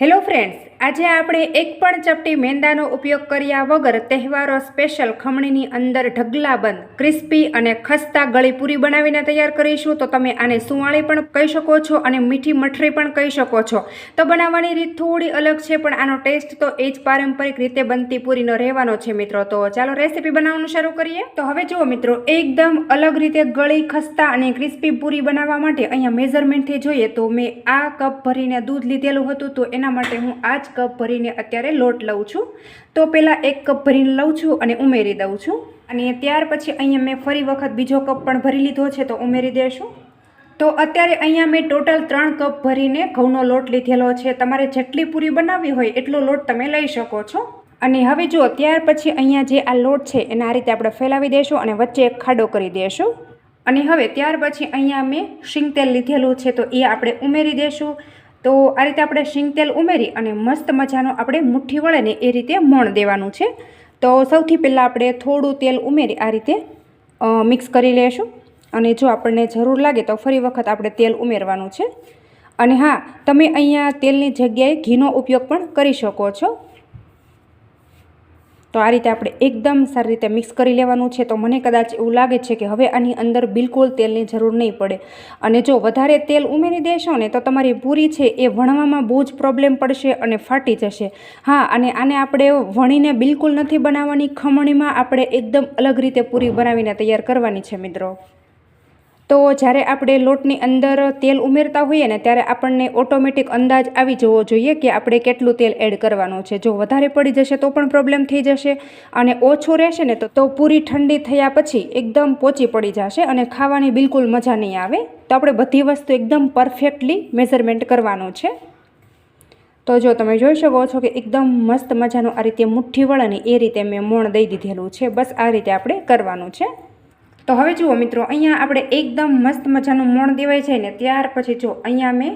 Hello friends, આજે આપણે એક પણ ચપટી મેંદાનો ઉપયોગ કર્યા વગર તહેવારો સ્પેશિયલ ખમણીની અંદર ઢગલાબંધ ક્રિસ્પી અને ખસ્તા ગળી પૂરી બનાવીને તૈયાર કરીશું. તો તમે આને સુવાળી પણ કહી શકો છો અને મીઠી મઠરી પણ કહી શકો છો. તો બનાવવાની રીત થોડી અલગ છે, પણ આનો ટેસ્ટ તો એ જ પારંપરિક રીતે બનતી પૂરીનો રહેવાનો છે મિત્રો. તો ચાલો રેસીપી બનાવવાનું શરૂ કરીએ. તો હવે જુઓ મિત્રો, એકદમ અલગ રીતે ગળી, ખસ્તા અને ક્રિસ્પી પૂરી બનાવવા માટે અહીંયા મેઝરમેન્ટથી જોઈએ તો મેં આ કપ ભરીને દૂધ લીધેલું હતું, તો એના માટે હું આ જ કપ ભરીને અત્યારે લોટ લઉં છું. તો પહેલાં એક કપ ભરીને લઉં છું અને ઉમેરી દઉં છું. અને ત્યાર પછી અહીંયા મેં ફરી વખત બીજો કપ પણ ભરી લીધો છે તો ઉમેરી દેશું. તો અત્યારે અહીંયા મેં ટોટલ ત્રણ કપ ભરીને ઘઉંનો લોટ લીધેલો છે. તમારે જેટલી પૂરી બનાવવી હોય એટલો લોટ તમે લઈ શકો છો. અને હવે જુઓ ત્યાર પછી અહીંયા જે આ લોટ છે એને આ રીતે આપણે ફેલાવી દેશું અને વચ્ચે એક ખાડો કરી દેશું. અને હવે ત્યાર પછી અહીંયા મેં શીંગ તેલ લીધેલું છે તો એ આપણે ઉમેરી દેશું. તો આ રીતે આપણે શીંગ તેલ ઉમેરી અને મસ્ત મજાનો આપણે મુઠ્ઠી વળે ને એ રીતે મોણ દેવાનું છે. તો સૌથી પહેલાં આપણે થોડું તેલ ઉમેરી આ રીતે મિક્સ કરી લેશું. અને જો આપણને જરૂર લાગે તો ફરી વખત આપણે તેલ ઉમેરવાનું છે. અને હા, તમે અહીંયા તેલની જગ્યાએ ઘીનો ઉપયોગ પણ કરી શકો છો. તો આ રીતે આપણે એકદમ સારી રીતે મિક્સ કરી લેવાનું છે. તો મને કદાચ એવું લાગે છે કે હવે આની અંદર બિલકુલ તેલની જરૂર નહીં પડે. અને જો વધારે તેલ ઉમેરી દેશો ને, તો તમારી પૂરી છે એ વણવામાં બહુ જ પ્રોબ્લેમ પડશે અને ફાટી જશે. હા, અને આને આપણે વણીને બિલકુલ નથી બનાવવાની. ખમણીમાં આપણે એકદમ અલગ રીતે પૂરી બનાવીને તૈયાર કરવાની છે, મિત્રો. તો જ્યારે આપણે લોટની અંદર તેલ ઉમેરતા હોઈએ ને ત્યારે આપણને ઓટોમેટિક અંદાજ આવી જવો જોઈએ કે આપણે કેટલું તેલ એડ કરવાનું છે. જો વધારે પડી જશે તો પણ પ્રોબ્લેમ થઈ જશે અને ઓછું રહેશે ને તો પૂરી ઠંડી થયા પછી એકદમ પોચી પડી જશે અને ખાવાની બિલકુલ મજા નહીં આવે. તો આપણે બધી વસ્તુ એકદમ પરફેક્ટલી મેઝરમેન્ટ કરવાનું છે. તો જો તમે જોઈ શકો છો કે એકદમ મસ્ત મજાનું આ રીતે મુઠ્ઠી વળાની એ રીતે મેં મોણ દઈ દીધેલું છે. બસ આ રીતે આપણે કરવાનું છે. તો હવે જુઓ મિત્રો, અહીંયા આપણે એકદમ મસ્ત મજાનું મોણ દેવાય છે ને ત્યાર પછી જો અહીંયા મેં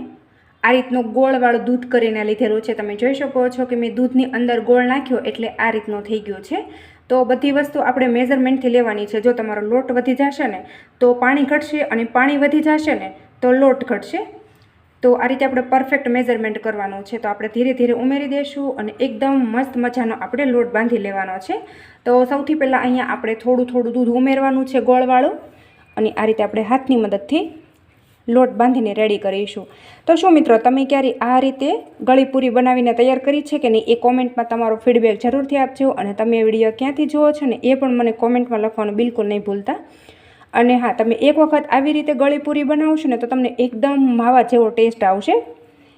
આ રીતનું ગોળવાળું દૂધ કરીને લીધેલું છે. તમે જોઈ શકો છો કે મેં દૂધની અંદર ગોળ નાખ્યો એટલે આ રીતનો થઈ ગયો છે. તો બધી વસ્તુ આપણે મેઝરમેન્ટથી લેવાની છે. જો તમારો લોટ વધી જશે ને, તો પાણી ઘટશે અને પાણી વધી જશે ને, તો લોટ ઘટશે. તો આ રીતે આપણે પરફેક્ટ મેઝરમેન્ટ કરવાનું છે. તો આપણે ધીરે ધીરે ઉમેરી દઈશું અને એકદમ મસ્ત મજાનો આપણે લોટ બાંધી લેવાનો છે. તો સૌથી પહેલાં અહીંયા આપણે થોડું થોડું દૂધ ઉમેરવાનું છે ગોળવાળું અને આ રીતે આપણે હાથની મદદથી લોટ બાંધીને રેડી કરીશું. તો શું મિત્રો, તમે ક્યારે આ રીતે ગળીપૂરી બનાવીને તૈયાર કરી છે કે નહીં એ કોમેન્ટમાં તમારો ફીડબેક જરૂરથી આપજો અને તમે એ વીડિયો ક્યાંથી જુઓ છો ને એ પણ મને કોમેન્ટમાં લખવાનું બિલકુલ નહીં ભૂલતા. અને હા, તમે એક વખત આવી રીતે ગળીપૂરી બનાવશો ને તો તમને એકદમ માવા જેવો ટેસ્ટ આવશે.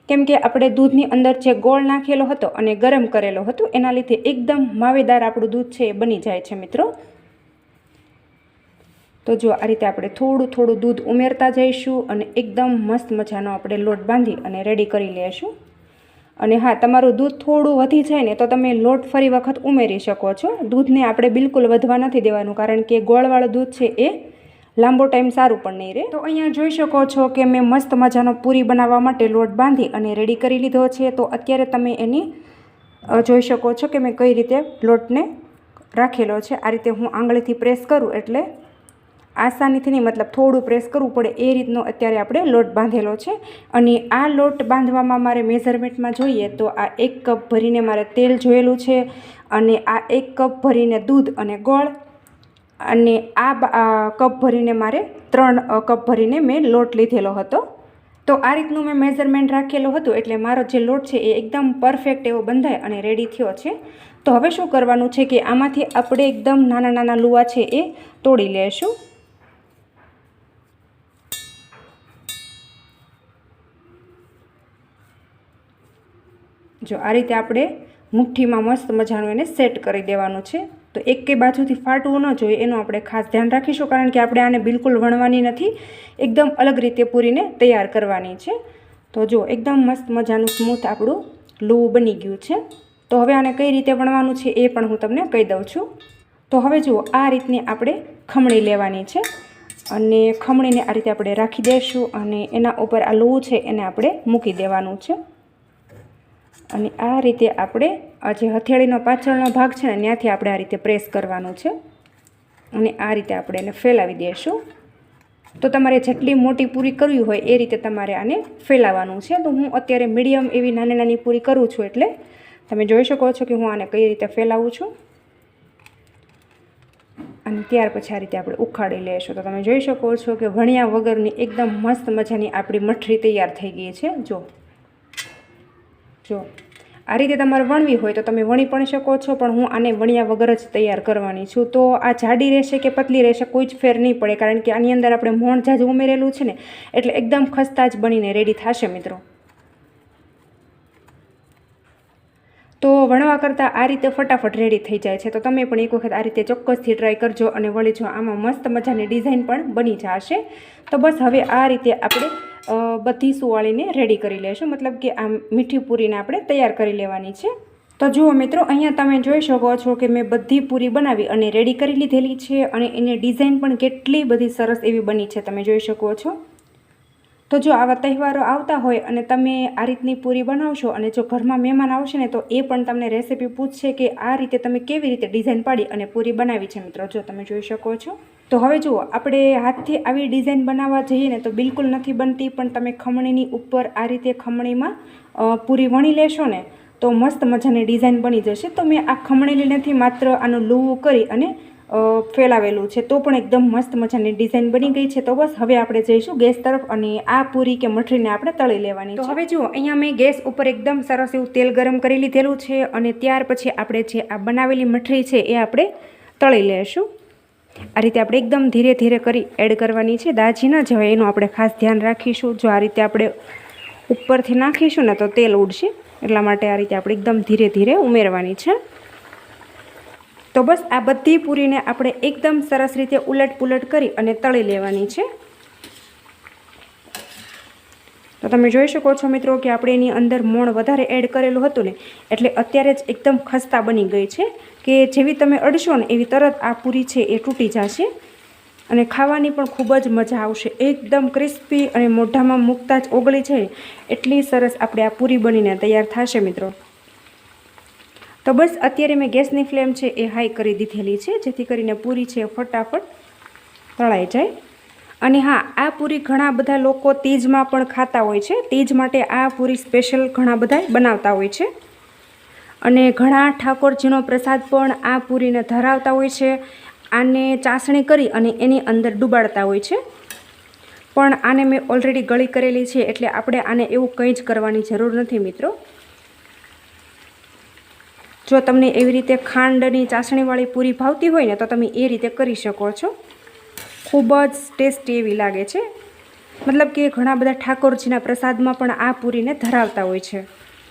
કેમ કે આપણે દૂધની અંદર જે ગોળ નાખેલો હતો અને ગરમ કરેલો હતો, એના લીધે એકદમ માવેદાર આપણું દૂધ છે એ બની જાય છે મિત્રો. તો જો આ રીતે આપણે થોડું થોડું દૂધ ઉમેરતા જઈશું અને એકદમ મસ્ત મજાનો આપણે લોટ બાંધી અને રેડી કરી લઈશું અને હા, તમારું દૂધ થોડું વધી જાય ને તો તમે લોટ ફરી વખત ઉમેરી શકો છો. દૂધને આપણે બિલકુલ વધવા નથી દેવાનું, કારણ કે ગોળવાળું દૂધ છે એ લાંબો ટાઈમ સારું પણ નહીં રહે તો અહીંયા જોઈ શકો છો કે મેં મસ્ત મજાનો પૂરી બનાવવા માટે લોટ બાંધી અને રેડી કરી લીધો છે. તો અત્યારે તમે એની જોઈ શકો છો કે મેં કઈ રીતે લોટને રાખેલો છે. આ રીતે હું આંગળીથી પ્રેસ કરું એટલે આસાનીથી નહીં, મતલબ થોડું પ્રેસ કરવું પડે એ રીતનો અત્યારે આપણે લોટ બાંધેલો છે. અને આ લોટ બાંધવામાં મારે મેઝરમેન્ટમાં જોઈએ તો આ એક કપ ભરીને મારે તેલ જોયેલું છે અને આ એક કપ ભરીને દૂધ અને ગોળ અને આ કપ ભરીને મારે ત્રણ કપ ભરીને મેં લોટ લીધેલો હતો. તો આ રીતનું મેં મેઝરમેન્ટ રાખેલું હતું એટલે મારો જે લોટ છે એ એકદમ પરફેક્ટ એવો બંધાય અને રેડી થયો છે. તો હવે શું કરવાનું છે કે આમાંથી આપણે એકદમ નાના નાના લુવા છે એ તોડી લેશું. જો આ રીતે આપણે મુઠ્ઠીમાં મસ્ત મજાનું એને સેટ કરી દેવાનું છે. તો એક કે બાજુથી ફાટવું ન જોઈએ, એનું આપણે ખાસ ધ્યાન રાખીશું કારણ કે આપણે આને બિલકુલ વણવાની નથી. એકદમ અલગ રીતે પૂરીને તૈયાર કરવાની છે. તો જો, એકદમ મસ્ત મજાનું સ્મૂથ આપણું લૂવું બની ગયું છે. તો હવે આને કઈ રીતે વણવાનું છે એ પણ હું તમને કહી દઉં છું. તો હવે જુઓ, આ રીતની આપણે ખમણી લેવાની છે અને ખમણીને આ રીતે આપણે રાખી દઈશું અને એના ઉપર આ લૂવું છે એને આપણે મૂકી દેવાનું છે. અને આ રીતે આપણે, આ જે હથેળીનો પાછળનો ભાગ છે ને, ત્યાંથી આપણે આ રીતે પ્રેસ કરવાનું છે. અને આ રીતે આપણે એને ફેલાવી દઈશું. તો તમારે જેટલી મોટી પૂરી કરવી હોય એ રીતે તમારે આને ફેલાવવાનું છે. તો હું અત્યારે મીડિયમ એવી નાની નાની પૂરી કરું છું એટલે તમે જોઈ શકો છો કે હું આને કઈ રીતે ફેલાવું છું. અને ત્યાર પછી આ રીતે આપણે ઉખાડી લઈશું. તો તમે જોઈ શકો છો કે વણ્યા વગરની એકદમ મસ્ત મજાની આપણી મઠરી તૈયાર થઈ ગઈ છે. જો. જો. આ રીતે તમારે વણવી હોય તો તમે વણી પણ શકો છો, પણ હું આને વણ્યા વગર જ તૈયાર કરવાની છું. તો આ જાડી રહેશે કે પતલી રહેશે કોઈ જ ફેર નહીં પડે, કારણ કે આની અંદર આપણે મોણ જાજ ઉમેરેલું છે ને, એટલે એકદમ ખસ્તા જ બનીને રેડી થશે મિત્રો. તો વણવા કરતાં આ રીતે ફટાફટ રેડી થઈ જાય છે. તો તમે પણ એક વખત આ રીતે ચોક્કસથી ટ્રાય કરજો અને વળી જો આમાં મસ્ત મજાની ડિઝાઇન પણ બની જશે. તો બસ હવે આ રીતે આપણે બધી સુવાળીને રેડી કરી લેશું. મતલબ કે આ મીઠી પૂરીને આપણે તૈયાર કરી લેવાની છે. તો જુઓ મિત્રો, અહીંયા તમે જોઈ શકો છો કે મેં બધી પૂરી બનાવી અને રેડી કરી લીધેલી છે અને એની ડિઝાઇન પણ કેટલી બધી સરસ એવી બની છે. તમે જોઈ શકો છો. તો જો આવા તહેવારો આવતા હોય અને તમે આ રીતની પૂરી બનાવશો અને જો ઘરમાં મહેમાન આવશે ને તો એ પણ તમને રેસીપી પૂછશે કે આ રીતે તમે કેવી રીતે ડિઝાઇન પાડી અને પૂરી બનાવી છે મિત્રો. જો તમે જોઈ શકો છો. તો હવે જુઓ, આપણે હાથથી આવી ડિઝાઇન બનાવવા જઈએ ને તો બિલકુલ નથી બનતી, પણ તમે ખમણીની ઉપર આ રીતે ખમણીમાં પૂરી વણી લેશો ને તો મસ્ત મજાની ડિઝાઇન બની જશે. તો મેં આ ખમણેલી નથી, માત્ર આનું લૂવું કરી અને ફેલાવેલું છે તો પણ એકદમ મસ્ત મજાની ડિઝાઇન બની ગઈ છે. તો બસ હવે આપણે જઈશું ગેસ તરફ અને આ પૂરી કે મઠરીને આપણે તળી લેવાની તો હવે જુઓ અહીંયા મેં ગેસ ઉપર એકદમ સરસ એવું તેલ ગરમ કરી લીધેલું છે અને ત્યાર પછી આપણે જે આ બનાવેલી મઠરી છે એ આપણે તળી લેશું. આ રીતે આપણે એકદમ ધીરે ધીરે કરી એડ કરવાની છે. દાજી ન જવાય એનું આપણે ખાસ ધ્યાન રાખીશું. જો આ રીતે આપણે ઉપરથી નાખીશું ને તો તેલ ઉડશે. એટલા માટે આ રીતે આપણે એકદમ ધીરે ધીરે ઉમેરવાની છે. તો બસ આ બધી પૂરીને આપણે એકદમ સરસ રીતે ઉલટ પુલટ કરી અને તળી લેવાની છે. તો તમે જોઈ શકો છો મિત્રો કે આપણે એની અંદર મોણ વધારે એડ કરેલું હતું ને, એટલે અત્યારે જ એકદમ ખસ્તા બની ગઈ છે કે જેવી તમે અડશો ને એવી તરત આ પૂરી છે એ તૂટી જશે અને ખાવાની પણ ખૂબ જ મજા આવશે. એકદમ ક્રિસ્પી અને મોઢામાં મૂકતા જ ઓગળી છે એટલી સરસ આપણે આ પૂરી બનીને તૈયાર થશે મિત્રો. તો બસ અત્યારે મેં ગેસની ફ્લેમ છે એ હાઈ કરી દીધેલી છે, જેથી કરીને પૂરી છે ફટાફટ તળાઈ જાય. અને હા, આ પૂરી ઘણા બધા લોકો તીજમાં પણ ખાતા હોય છે. તીજ માટે આ પૂરી સ્પેશિયલ ઘણા બધા બનાવતા હોય છે. અને ઘણા ઠાકોરજીનો પ્રસાદ પણ આ પૂરીને ધરાવતા હોય છે. આને ચાસણી કરી અને એની અંદર ડૂબાડતા હોય છે. પણ આને મેં ઓલરેડી ગળી કરેલી છે, એટલે આપણે આને એવું કંઈ જ કરવાની જરૂર નથી મિત્રો. જો તમને એવી રીતે ખાંડની ચાસણીવાળી પૂરી ભાવતી હોય ને, તો તમે એ રીતે કરી શકો છો. ખૂબ જ ટેસ્ટી એવી લાગે છે. મતલબ કે ઘણા બધા ઠાકોરજીના પ્રસાદમાં પણ આ પૂરીને ધરાવતા હોય છે.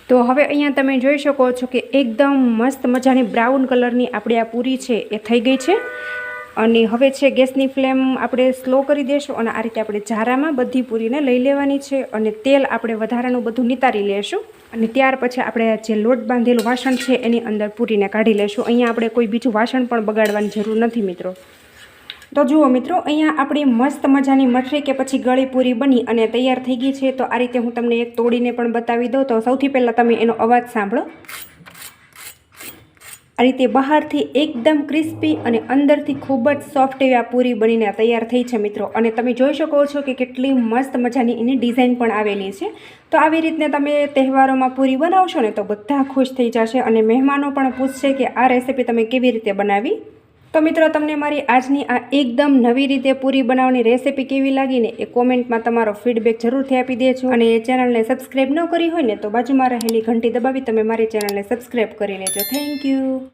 તો હવે અહીંયા તમે જોઈ શકો છો કે એકદમ મસ્ત મજાની બ્રાઉન કલરની આપણી આ પૂરી છે, એ થઈ ગઈ છે. અને હવે છે ગેસની ફ્લેમ આપણે સ્લો કરી દેશું અને આ રીતે આપણે જારામાં બધી પૂરીને લઈ લેવાની છે અને તેલ આપણે વધારાનું બધું નિતારી લેશું. અને ત્યાર પછી આપણે જે લોટ બાંધેલું વાસણ છે એની અંદર પૂરીને કાઢી લેશું. અહીંયા આપણે કોઈ બીજું વાસણ પણ બગાડવાની જરૂર નથી મિત્રો. તો જુઓ મિત્રો, અહીંયા આપણી મસ્ત મજાની મઠરી કે પછી ગળી પૂરી બની અને તૈયાર થઈ ગઈ છે. તો આ રીતે હું તમને એક તોડીને પણ બતાવી દઉં. તો સૌથી પહેલાં તમે એનો અવાજ સાંભળો. આ રીતે બહારથી એકદમ ક્રિસ્પી અને અંદરથી ખૂબ જ સોફ્ટ એવી આ પૂરી બનીને તૈયાર થઈ છે મિત્રો. અને તમે જોઈ શકો છો કે કેટલી મસ્ત મજાની એની ડિઝાઇન પણ આવેલી છે. તો આવી રીતને તમે તહેવારોમાં પૂરી બનાવશો ને તો બધા ખુશ થઈ જશે અને મહેમાનો પણ પૂછશે કે આ રેસીપી તમે કેવી રીતે બનાવી? તો મિત્રો, તમને મારી આજની આ એકદમ નવી રીતે પૂરી બનાવવાની રેસીપી કેવી લાગીને એ કોમેન્ટમાં તમારો ફીડબેક જરૂરથી આપી દેજો. અને એ ચેનલને સબસ્ક્રાઈબ ન કરી હોય ને તો બાજુમાં રહેલી ઘંટી દબાવી તમે મારી ચેનલને સબસ્ક્રાઈબ કરી લેજો. Thank you.